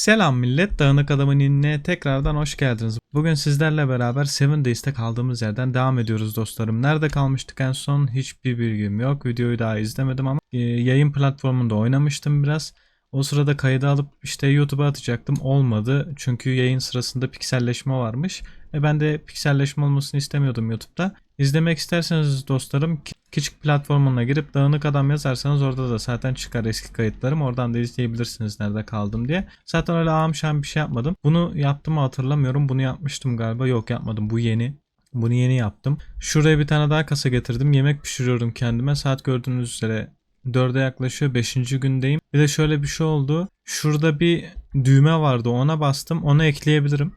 Selam millet, Dağınık Adamın inine tekrardan hoş geldiniz. Bugün sizlerle beraber Seven Days'te kaldığımız yerden devam ediyoruz dostlarım. Nerede kalmıştık en son hiçbir bilgim yok. Videoyu daha izlemedim ama e, yayın platformunda oynamıştım biraz. O sırada kaydı alıp işte YouTube'a atacaktım. Olmadı. Çünkü yayın sırasında pikselleşme varmış. Ve ben de pikselleşme olmasını istemiyordum YouTube'da. İzlemek isterseniz dostlarım küçük platformuna girip dağınık adam yazarsanız orada da zaten çıkar eski kayıtlarım. Oradan da izleyebilirsiniz nerede kaldım diye. Zaten öyle ağam bir şey yapmadım. Bunu yaptım mı hatırlamıyorum. Bunu yapmıştım galiba. Yok yapmadım. Bu yeni. Bunu yeni yaptım. Şuraya bir tane daha kasa getirdim. Yemek pişiriyorum kendime. Saat gördüğünüz üzere 4'e yaklaşıyor. 5. gündeyim. Bir de şöyle bir şey oldu. Şurada bir düğme vardı. Ona bastım. Onu ekleyebilirim.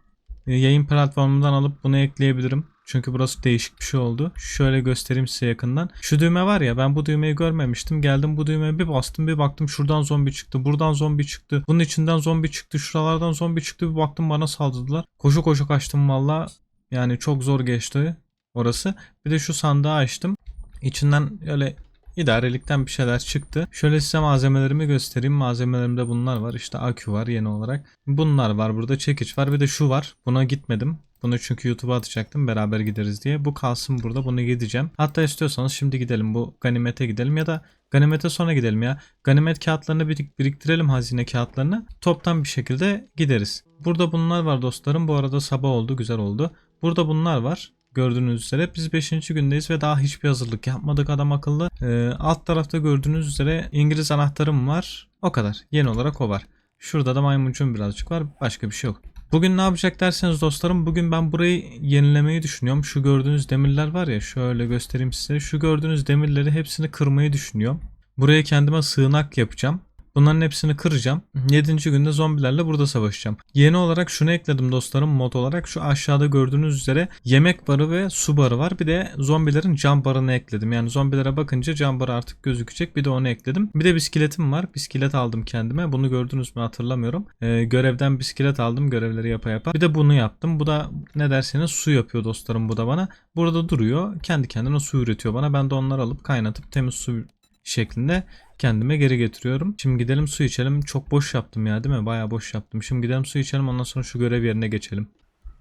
Yayın platformundan alıp bunu ekleyebilirim. Çünkü burası değişik bir şey oldu. Şöyle göstereyim size yakından. Şu düğme var ya ben bu düğmeyi görmemiştim. Geldim bu düğmeye bir bastım bir baktım şuradan zombi çıktı. Buradan zombi çıktı. Bunun içinden zombi çıktı. Şuralardan zombi çıktı. Bir baktım bana saldırdılar. Koşu koşu kaçtım valla. Yani çok zor geçti orası. Bir de şu sandığı açtım. İçinden öyle idarelikten bir şeyler çıktı. Şöyle size malzemelerimi göstereyim. Malzemelerimde bunlar var. İşte akü var yeni olarak. Bunlar var burada. Çekiç var. Bir de şu var. Buna gitmedim. Bunu çünkü YouTube'a atacaktım beraber gideriz diye. Bu kalsın burada bunu gideceğim. Hatta istiyorsanız şimdi gidelim bu ganimete gidelim ya da ganimete sonra gidelim ya. Ganimet kağıtlarını birik- biriktirelim hazine kağıtlarını. Toptan bir şekilde gideriz. Burada bunlar var dostlarım. Bu arada sabah oldu güzel oldu. Burada bunlar var. Gördüğünüz üzere biz 5. gündeyiz ve daha hiçbir hazırlık yapmadık adam akıllı. Ee, alt tarafta gördüğünüz üzere İngiliz anahtarım var. O kadar. Yeni olarak o var. Şurada da maymuncum birazcık var. Başka bir şey yok. Bugün ne yapacak derseniz dostlarım bugün ben burayı yenilemeyi düşünüyorum. Şu gördüğünüz demirler var ya şöyle göstereyim size. Şu gördüğünüz demirleri hepsini kırmayı düşünüyorum. Buraya kendime sığınak yapacağım. Bunların hepsini kıracağım. 7. günde zombilerle burada savaşacağım. Yeni olarak şunu ekledim dostlarım mod olarak. Şu aşağıda gördüğünüz üzere yemek barı ve su barı var. Bir de zombilerin cam barını ekledim. Yani zombilere bakınca cam barı artık gözükecek. Bir de onu ekledim. Bir de bisikletim var. Bisiklet aldım kendime. Bunu gördünüz mü hatırlamıyorum. Ee, görevden bisiklet aldım görevleri yapa yapa. Bir de bunu yaptım. Bu da ne derseniz su yapıyor dostlarım bu da bana. Burada duruyor. Kendi kendine su üretiyor bana. Ben de onları alıp kaynatıp temiz su şeklinde kendime geri getiriyorum. Şimdi gidelim su içelim. Çok boş yaptım ya değil mi? Bayağı boş yaptım. Şimdi gidelim su içelim ondan sonra şu görev yerine geçelim.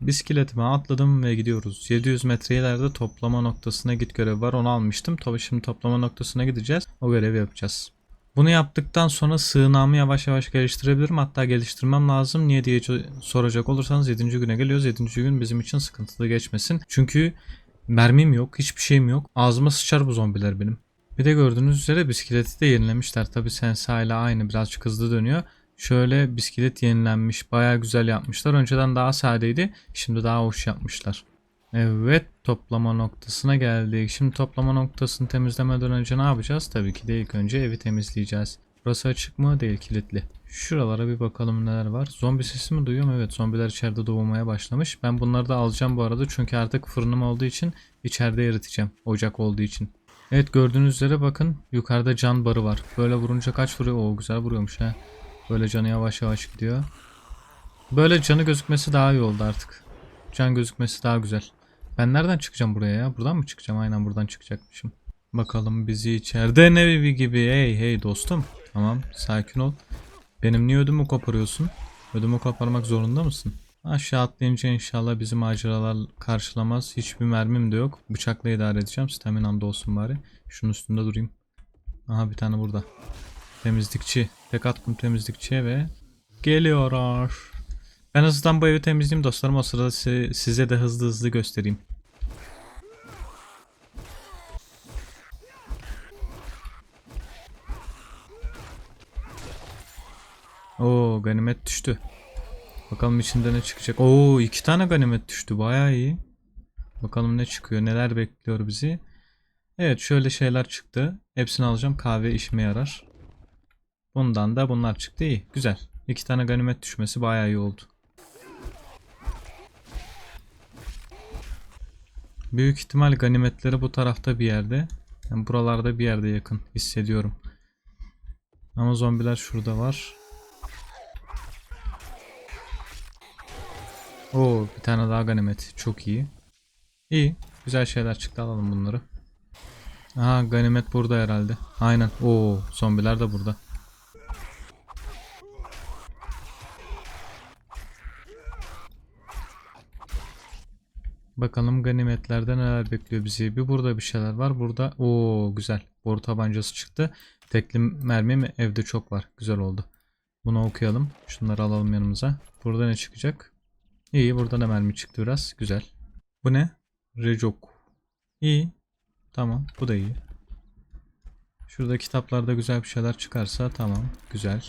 Bisikletime atladım ve gidiyoruz. 700 metre ileride toplama noktasına git görevi var. Onu almıştım. Tabii şimdi toplama noktasına gideceğiz. O görevi yapacağız. Bunu yaptıktan sonra sığınağımı yavaş yavaş geliştirebilirim. Hatta geliştirmem lazım. Niye diye soracak olursanız 7. güne geliyoruz. 7. gün bizim için sıkıntılı geçmesin. Çünkü mermim yok. Hiçbir şeyim yok. Ağzıma sıçar bu zombiler benim. Bir de gördüğünüz üzere bisikleti de yenilemişler. Tabi Sensa ile aynı birazcık hızlı dönüyor. Şöyle bisiklet yenilenmiş. Baya güzel yapmışlar. Önceden daha sadeydi. Şimdi daha hoş yapmışlar. Evet toplama noktasına geldik. Şimdi toplama noktasını temizlemeden önce ne yapacağız? Tabii ki de ilk önce evi temizleyeceğiz. Burası açık mı? Değil kilitli. Şuralara bir bakalım neler var. Zombi sesi mi duyuyorum? Evet zombiler içeride doğmaya başlamış. Ben bunları da alacağım bu arada. Çünkü artık fırınım olduğu için içeride eriteceğim. Ocak olduğu için. Evet gördüğünüz üzere bakın yukarıda can barı var. Böyle vurunca kaç vuruyor? Oo güzel vuruyormuş ha. Böyle canı yavaş yavaş gidiyor. Böyle canı gözükmesi daha iyi oldu artık. Can gözükmesi daha güzel. Ben nereden çıkacağım buraya ya? Buradan mı çıkacağım? Aynen buradan çıkacakmışım. Bakalım bizi içeride ne evi gibi. Hey hey dostum. Tamam sakin ol. Benim niye ödümü koparıyorsun? Ödümü koparmak zorunda mısın? Aşağı atlayınca inşallah bizi maceralar karşılamaz. Hiçbir mermim de yok. Bıçakla idare edeceğim. Staminam da olsun bari. Şunun üstünde durayım. Aha bir tane burada. Temizlikçi. Tek attım temizlikçiye ve geliyorlar. Ben hızlıdan bu evi temizleyeyim dostlarım. O sırada si- size de hızlı hızlı göstereyim. Oo ganimet düştü. Bakalım içinde ne çıkacak. Oo iki tane ganimet düştü. Bayağı iyi. Bakalım ne çıkıyor. Neler bekliyor bizi. Evet şöyle şeyler çıktı. Hepsini alacağım. Kahve işime yarar. Bundan da bunlar çıktı. İyi. Güzel. İki tane ganimet düşmesi bayağı iyi oldu. Büyük ihtimal ganimetleri bu tarafta bir yerde. Yani buralarda bir yerde yakın hissediyorum. Ama zombiler şurada var. Oo bir tane daha ganimet. Çok iyi. İyi. Güzel şeyler çıktı alalım bunları. Aha ganimet burada herhalde. Aynen. Oo zombiler de burada. Bakalım ganimetlerde neler bekliyor bizi. Bir burada bir şeyler var. Burada o güzel. Boru tabancası çıktı. Tekli mermi mi? Evde çok var. Güzel oldu. Bunu okuyalım. Şunları alalım yanımıza. Burada ne çıkacak? İyi. Burada da mermi çıktı biraz. Güzel. Bu ne? Recok. İyi. Tamam. Bu da iyi. Şurada kitaplarda güzel bir şeyler çıkarsa tamam. Güzel.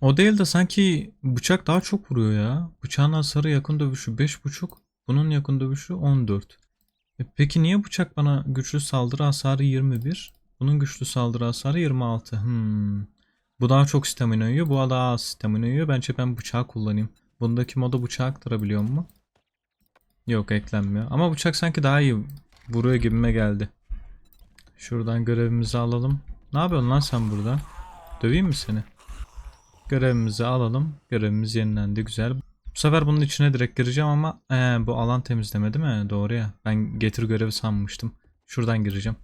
O değil de sanki bıçak daha çok vuruyor ya. Bıçağın hasarı yakın dövüşü 5.5. Bunun yakın dövüşü 14. E peki niye bıçak bana güçlü saldırı hasarı 21? Bunun güçlü saldırı hasarı 26. Hmm. Bu daha çok stamina yiyor. Bu daha az stamina yiyor. Bence ben bıçağı kullanayım. Bundaki moda bıçağı aktarabiliyor mu? Yok eklenmiyor. Ama bıçak sanki daha iyi vuruyor gibime geldi. Şuradan görevimizi alalım. Ne yapıyorsun lan sen burada? Döveyim mi seni? Görevimizi alalım. Görevimiz yenilendi. Güzel. Bu sefer bunun içine direkt gireceğim ama ee, bu alan temizleme değil mi? Doğru ya. Ben getir görevi sanmıştım. Şuradan gireceğim.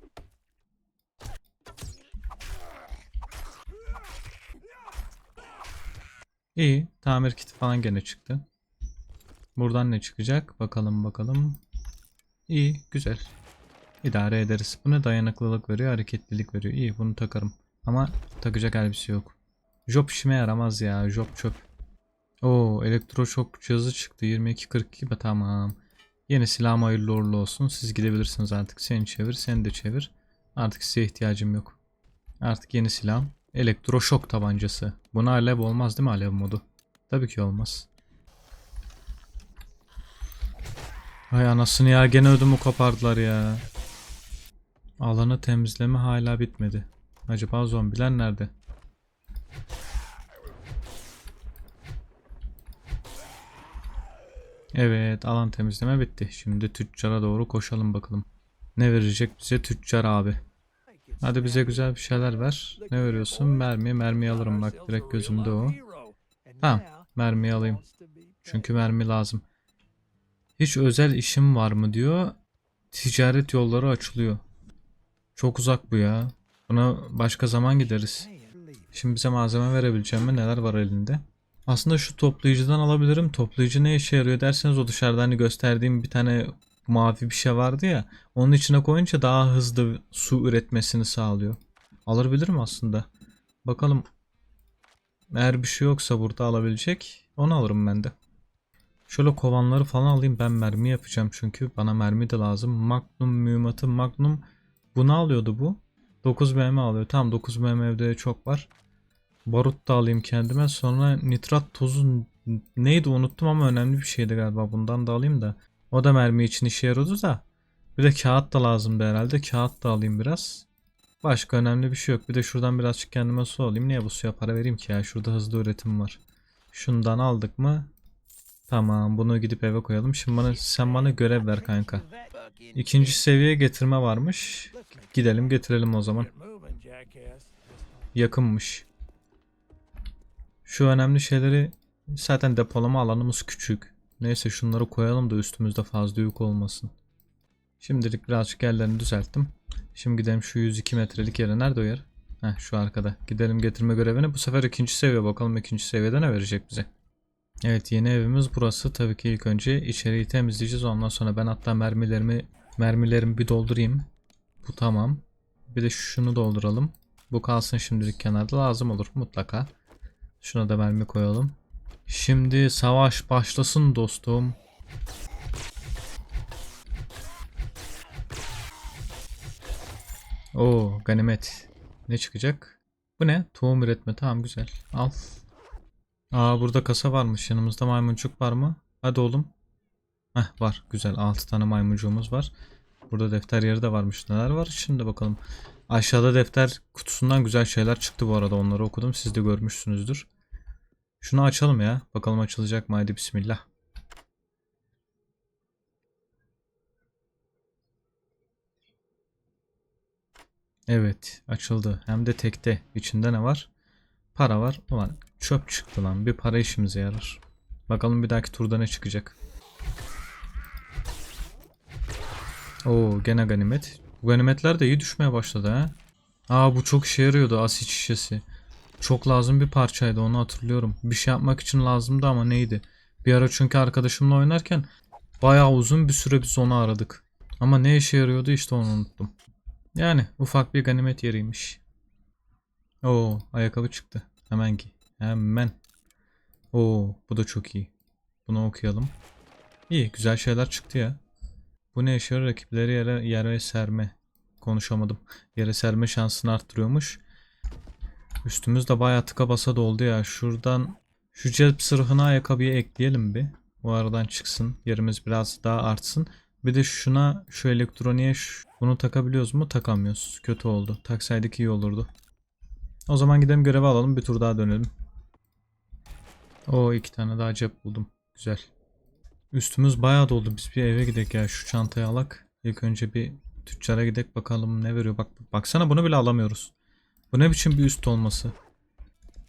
İyi. Tamir kiti falan gene çıktı. Buradan ne çıkacak? Bakalım bakalım. İyi. Güzel. İdare ederiz. Bu ne dayanıklılık veriyor, hareketlilik veriyor. İyi bunu takarım. Ama takacak elbise yok. Job işime yaramaz ya. Job çöp. Oo elektroşok cihazı çıktı. 22.42 be tamam. Yeni silahım hayırlı uğurlu olsun. Siz gidebilirsiniz artık. Seni çevir, seni de çevir. Artık size ihtiyacım yok. Artık yeni silahım. Elektroşok tabancası. Buna alev olmaz değil mi alev modu? Tabii ki olmaz. Ay anasını ya gene ödümü kopardılar ya. Alanı temizleme hala bitmedi. Acaba zombiler nerede? Evet alan temizleme bitti. Şimdi tüccara doğru koşalım bakalım. Ne verecek bize tüccar abi? Hadi bize güzel bir şeyler ver. Ne veriyorsun? Mermi. Mermi alırım bak direkt gözümde o. Tamam mermi alayım. Çünkü mermi lazım. Hiç özel işim var mı diyor. Ticaret yolları açılıyor. Çok uzak bu ya. Buna başka zaman gideriz. Şimdi bize malzeme verebileceğim mi? Neler var elinde? Aslında şu toplayıcıdan alabilirim. Toplayıcı ne işe yarıyor derseniz o dışarıda hani gösterdiğim bir tane mavi bir şey vardı ya. Onun içine koyunca daha hızlı su üretmesini sağlıyor. Alabilirim aslında. Bakalım. Eğer bir şey yoksa burada alabilecek onu alırım ben de. Şöyle kovanları falan alayım. Ben mermi yapacağım çünkü bana mermi de lazım. Magnum mühimmatı Magnum bunu alıyordu bu. 9 mm alıyor. Tamam 9 mm evde çok var. Barut da alayım kendime. Sonra nitrat tozu neydi unuttum ama önemli bir şeydi galiba. Bundan da alayım da. O da mermi için işe yarıyordu da. Bir de kağıt da lazımdı herhalde. Kağıt da alayım biraz. Başka önemli bir şey yok. Bir de şuradan birazcık kendime su alayım. Niye bu suya para vereyim ki ya? Şurada hızlı üretim var. Şundan aldık mı? Tamam bunu gidip eve koyalım. Şimdi bana, sen bana görev ver kanka. İkinci seviye getirme varmış. Gidelim getirelim o zaman. Yakınmış. Şu önemli şeyleri zaten depolama alanımız küçük. Neyse şunları koyalım da üstümüzde fazla yük olmasın. Şimdilik birazcık yerlerini düzelttim. Şimdi gidelim şu 102 metrelik yere. Nerede o yer? Heh şu arkada. Gidelim getirme görevini. Bu sefer ikinci seviye bakalım ikinci seviyede ne verecek bize. Evet yeni evimiz burası. Tabii ki ilk önce içeriği temizleyeceğiz. Ondan sonra ben hatta mermilerimi mermilerimi bir doldurayım. Bu tamam. Bir de şunu dolduralım. Bu kalsın şimdilik kenarda lazım olur mutlaka. Şuna da mermi koyalım. Şimdi savaş başlasın dostum. Oo ganimet. Ne çıkacak? Bu ne? Tohum üretme. Tamam güzel. Al. Aa burada kasa varmış. Yanımızda maymuncuk var mı? Hadi oğlum. Heh var. Güzel. 6 tane maymuncuğumuz var. Burada defter yeri de varmış. Neler var? Şimdi bakalım. Aşağıda defter kutusundan güzel şeyler çıktı bu arada. Onları okudum. Siz de görmüşsünüzdür. Şunu açalım ya. Bakalım açılacak mı? Haydi bismillah. Evet açıldı. Hem de tekte. İçinde ne var? Para var. Ulan çöp çıktı lan. Bir para işimize yarar. Bakalım bir dahaki turda ne çıkacak. Oo gene ganimet. Bu ganimetler de iyi düşmeye başladı ha. Aa bu çok işe yarıyordu asit şişesi. Çok lazım bir parçaydı onu hatırlıyorum. Bir şey yapmak için lazımdı ama neydi? Bir ara çünkü arkadaşımla oynarken Bayağı uzun bir süre biz onu aradık. Ama ne işe yarıyordu işte onu unuttum. Yani ufak bir ganimet yeriymiş. Oo ayakkabı çıktı. Hemen giy. Hemen. Oo bu da çok iyi. Bunu okuyalım. İyi güzel şeyler çıktı ya. Bu ne işe yarar? Rakipleri yere, yere serme. Konuşamadım. Yere serme şansını arttırıyormuş. Üstümüz de bayağı tıka basa doldu ya. Şuradan şu cep sırhına ayakkabıyı ekleyelim bir. Bu aradan çıksın. Yerimiz biraz daha artsın. Bir de şuna şu elektroniğe bunu takabiliyoruz mu? Takamıyoruz. Kötü oldu. Taksaydık iyi olurdu. O zaman gidelim görevi alalım. Bir tur daha dönelim. O iki tane daha cep buldum. Güzel. Üstümüz bayağı doldu. Biz bir eve gidelim ya. Şu çantayı alak. İlk önce bir tüccara gidek bakalım ne veriyor. Bak baksana bunu bile alamıyoruz. Bu ne biçim bir üst olması?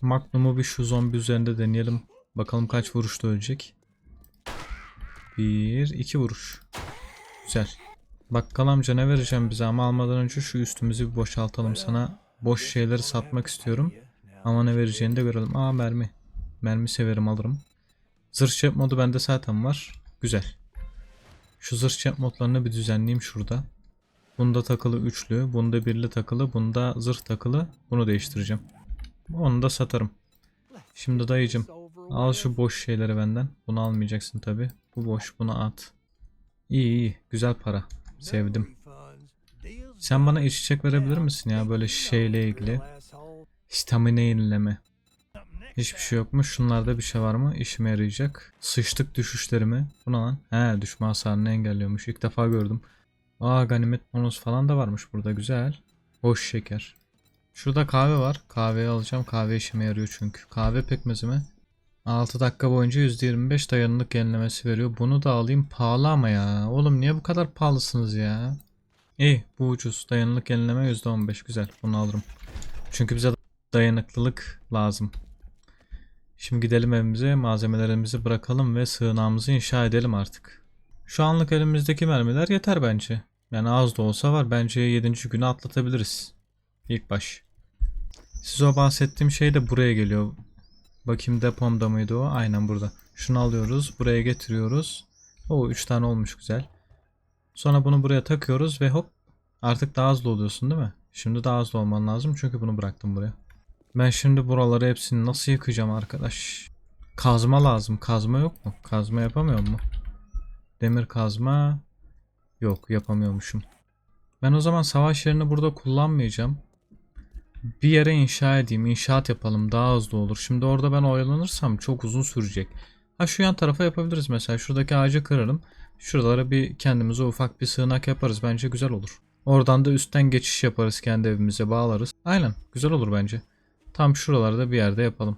Magnum'u bir şu zombi üzerinde deneyelim. Bakalım kaç vuruşta ölecek. Bir, iki vuruş. Güzel. Bakkal amca ne vereceğim bize ama almadan önce şu üstümüzü bir boşaltalım. Sana boş şeyleri satmak istiyorum. Ama ne vereceğini de görelim. Aa mermi. Mermi severim alırım. Zırh modu bende zaten var. Güzel. Şu zırh modlarını bir düzenleyeyim şurada. Bunda takılı üçlü, bunda birli takılı, bunda zırh takılı. Bunu değiştireceğim. Onu da satarım. Şimdi dayıcım al şu boş şeyleri benden. Bunu almayacaksın tabi. Bu boş bunu at. İyi iyi güzel para. Sevdim. Sen bana içecek verebilir misin ya böyle şeyle ilgili? Stamina yenileme. Hiçbir şey yok mu? Şunlarda bir şey var mı? İşime yarayacak. Sıçtık düşüşlerimi. Bu ne lan? He düşme hasarını engelliyormuş. İlk defa gördüm. Aa ganimet bonus falan da varmış burada. Güzel. Boş şeker. Şurada kahve var. Kahveyi alacağım. Kahve işime yarıyor çünkü. Kahve pekmezi mi? 6 dakika boyunca %25 dayanıklık yenilemesi veriyor. Bunu da alayım. Pahalı ama ya. Oğlum niye bu kadar pahalısınız ya? İyi bu ucuz. Dayanıklık yenileme %15. Güzel. Bunu alırım. Çünkü bize dayanıklılık lazım. Şimdi gidelim evimize. Malzemelerimizi bırakalım ve sığınağımızı inşa edelim artık. Şu anlık elimizdeki mermiler yeter bence. Yani az da olsa var. Bence 7. günü atlatabiliriz. İlk baş. Siz o bahsettiğim şey de buraya geliyor. Bakayım depomda mıydı o? Aynen burada. Şunu alıyoruz. Buraya getiriyoruz. O 3 tane olmuş güzel. Sonra bunu buraya takıyoruz ve hop artık daha hızlı oluyorsun değil mi? Şimdi daha hızlı olman lazım çünkü bunu bıraktım buraya. Ben şimdi buraları hepsini nasıl yıkacağım arkadaş? Kazma lazım. Kazma yok mu? Kazma yapamıyor mu? Demir kazma yok yapamıyormuşum. Ben o zaman savaş yerini burada kullanmayacağım. Bir yere inşa edeyim. inşaat yapalım. Daha hızlı olur. Şimdi orada ben oyalanırsam çok uzun sürecek. Ha şu yan tarafa yapabiliriz mesela. Şuradaki ağacı kırarım. Şuralara bir kendimize ufak bir sığınak yaparız. Bence güzel olur. Oradan da üstten geçiş yaparız. Kendi evimize bağlarız. Aynen. Güzel olur bence. Tam şuralarda bir yerde yapalım.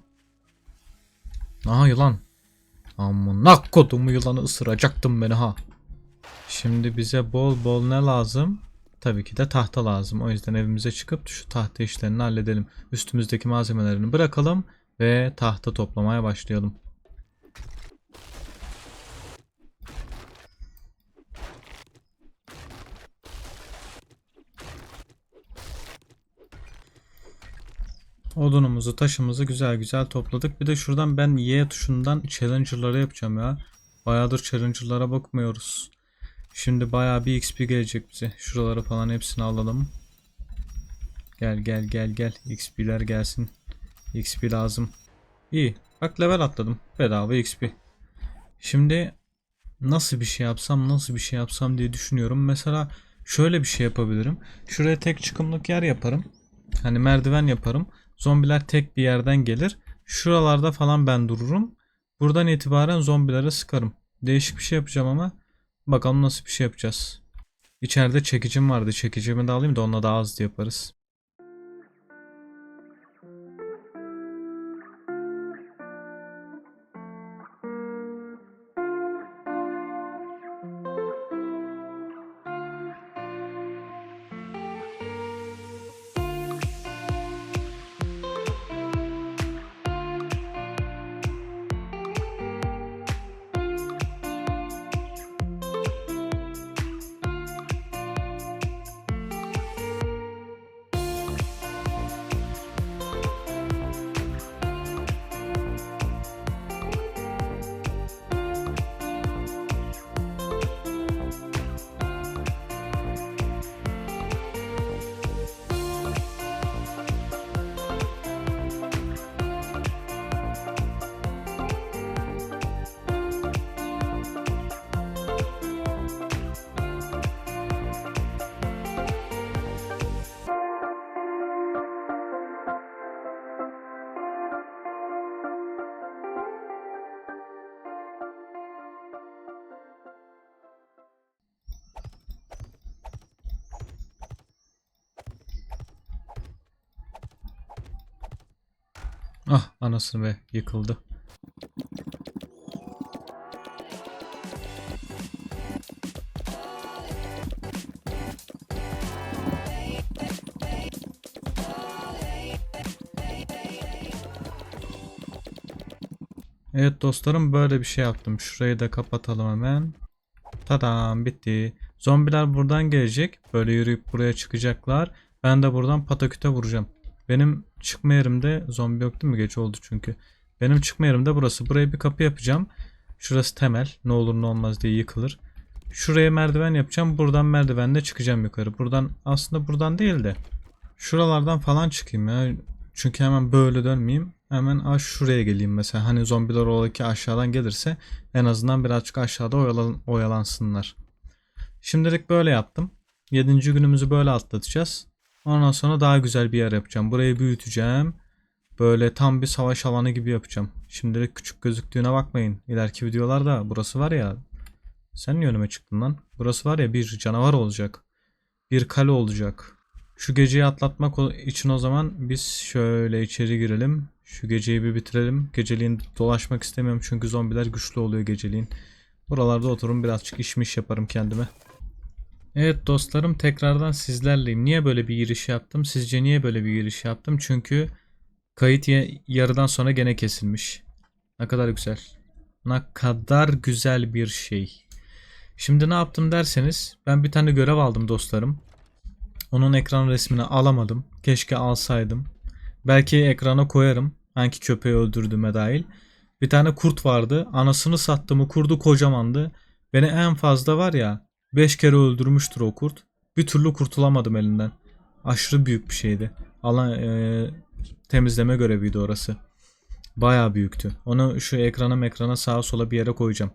Aha yılan. Amına kodumu yılanı ısıracaktım beni ha. Şimdi bize bol bol ne lazım? Tabii ki de tahta lazım. O yüzden evimize çıkıp şu tahta işlerini halledelim. Üstümüzdeki malzemelerini bırakalım ve tahta toplamaya başlayalım. Odunumuzu, taşımızı güzel güzel topladık. Bir de şuradan ben Y tuşundan challenger'ları yapacağım ya. Bayağıdır challenger'lara bakmıyoruz. Şimdi bayağı bir XP gelecek bize. Şuraları falan hepsini alalım. Gel gel gel gel. XP'ler gelsin. XP lazım. İyi. Bak level atladım. Bedava XP. Şimdi nasıl bir şey yapsam nasıl bir şey yapsam diye düşünüyorum. Mesela şöyle bir şey yapabilirim. Şuraya tek çıkımlık yer yaparım. Hani merdiven yaparım. Zombiler tek bir yerden gelir. Şuralarda falan ben dururum. Buradan itibaren zombilere sıkarım. Değişik bir şey yapacağım ama bakalım nasıl bir şey yapacağız. İçeride çekicim vardı. Çekicimi de alayım da onunla daha hızlı yaparız. Ah anasını be yıkıldı. Evet dostlarım böyle bir şey yaptım. Şurayı da kapatalım hemen. Tadam bitti. Zombiler buradan gelecek. Böyle yürüyüp buraya çıkacaklar. Ben de buradan pataküte vuracağım. Benim çıkma yerimde zombi yok değil mi? Geç oldu çünkü. Benim çıkma yerimde burası. Buraya bir kapı yapacağım. Şurası temel. Ne olur ne olmaz diye yıkılır. Şuraya merdiven yapacağım. Buradan merdivenle çıkacağım yukarı. Buradan aslında buradan değil de şuralardan falan çıkayım ya. Çünkü hemen böyle dönmeyeyim. Hemen aş şuraya geleyim mesela. Hani zombiler oradaki aşağıdan gelirse en azından birazcık aşağıda oyalan, oyalansınlar. Şimdilik böyle yaptım. 7. günümüzü böyle atlatacağız. Ondan sonra daha güzel bir yer yapacağım. Burayı büyüteceğim. Böyle tam bir savaş alanı gibi yapacağım. Şimdilik küçük gözüktüğüne bakmayın. İleriki videolarda burası var ya. Sen niye önüme çıktın lan? Burası var ya bir canavar olacak. Bir kale olacak. Şu geceyi atlatmak için o zaman biz şöyle içeri girelim. Şu geceyi bir bitirelim. Geceliğin dolaşmak istemiyorum çünkü zombiler güçlü oluyor geceliğin. Buralarda otururum birazcık işmiş yaparım kendime. Evet dostlarım tekrardan sizlerleyim. Niye böyle bir giriş yaptım? Sizce niye böyle bir giriş yaptım? Çünkü kayıt yarıdan sonra gene kesilmiş. Ne kadar güzel. Ne kadar güzel bir şey. Şimdi ne yaptım derseniz ben bir tane görev aldım dostlarım. Onun ekran resmini alamadım. Keşke alsaydım. Belki ekrana koyarım. Hangi köpeği öldürdüğüme dahil. Bir tane kurt vardı. Anasını sattı mı kurdu kocamandı. Beni en fazla var ya 5 kere öldürmüştür o kurt. Bir türlü kurtulamadım elinden. Aşırı büyük bir şeydi. Alan e, temizleme göreviydi orası. Bayağı büyüktü. Onu şu ekrana ekrana sağa sola bir yere koyacağım.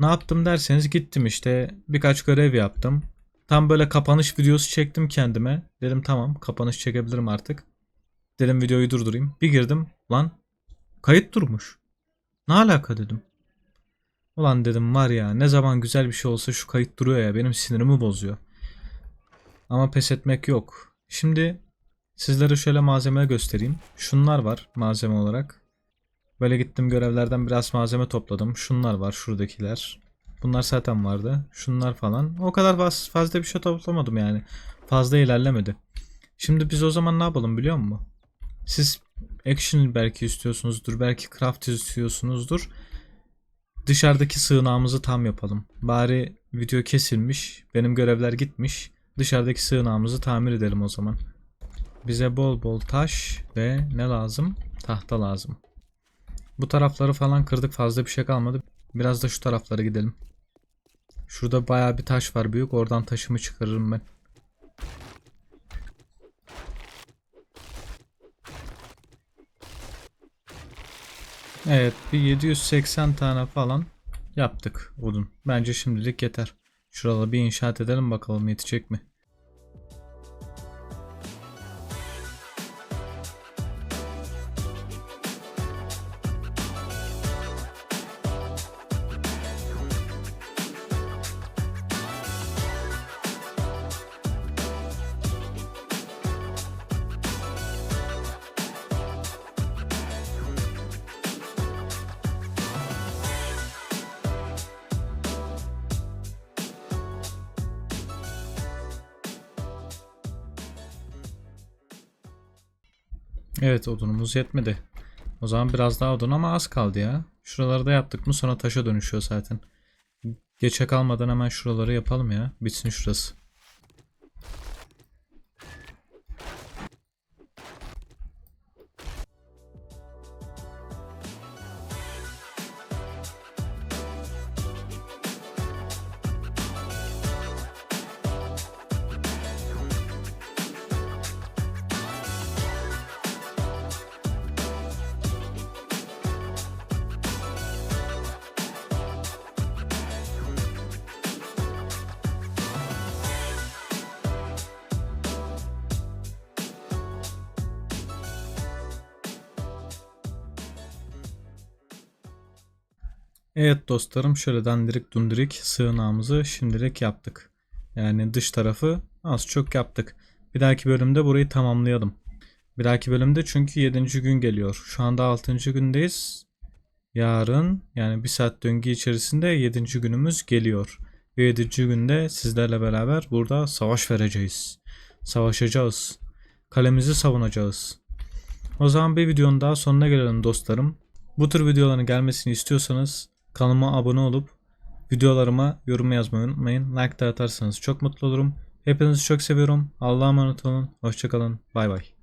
Ne yaptım derseniz gittim işte birkaç görev yaptım. Tam böyle kapanış videosu çektim kendime. Dedim tamam kapanış çekebilirim artık. Dedim videoyu durdurayım. Bir girdim. Lan kayıt durmuş. Ne alaka dedim. Ulan dedim var ya ne zaman güzel bir şey olsa şu kayıt duruyor ya benim sinirimi bozuyor. Ama pes etmek yok. Şimdi sizlere şöyle malzeme göstereyim. Şunlar var malzeme olarak. Böyle gittim görevlerden biraz malzeme topladım. Şunlar var şuradakiler. Bunlar zaten vardı. Şunlar falan. O kadar faz- fazla bir şey toplamadım yani. Fazla ilerlemedi. Şimdi biz o zaman ne yapalım biliyor musun? Siz action belki istiyorsunuzdur. Belki craft istiyorsunuzdur. Dışarıdaki sığınağımızı tam yapalım. Bari video kesilmiş. Benim görevler gitmiş. Dışarıdaki sığınağımızı tamir edelim o zaman. Bize bol bol taş ve ne lazım? Tahta lazım. Bu tarafları falan kırdık fazla bir şey kalmadı. Biraz da şu taraflara gidelim. Şurada bayağı bir taş var büyük. Oradan taşımı çıkarırım ben. Evet bir 780 tane falan yaptık odun. Bence şimdilik yeter. Şuraları bir inşaat edelim bakalım yetecek mi? Evet odunumuz yetmedi. O zaman biraz daha odun ama az kaldı ya. Şuraları da yaptık mı sonra taşa dönüşüyor zaten. Geçe kalmadan hemen şuraları yapalım ya. Bitsin şurası. Evet dostlarım şöyle dandirik dundirik sığınağımızı şimdilik yaptık. Yani dış tarafı az çok yaptık. Bir dahaki bölümde burayı tamamlayalım. Bir dahaki bölümde çünkü 7. gün geliyor. Şu anda 6. gündeyiz. Yarın yani bir saat döngü içerisinde 7. günümüz geliyor. Ve 7. günde sizlerle beraber burada savaş vereceğiz. Savaşacağız. Kalemizi savunacağız. O zaman bir videonun daha sonuna gelelim dostlarım. Bu tür videoların gelmesini istiyorsanız kanalıma abone olup videolarıma yorum yazmayı unutmayın. Like da atarsanız çok mutlu olurum. Hepinizi çok seviyorum. Allah'a emanet olun. Hoşçakalın. Bay bay.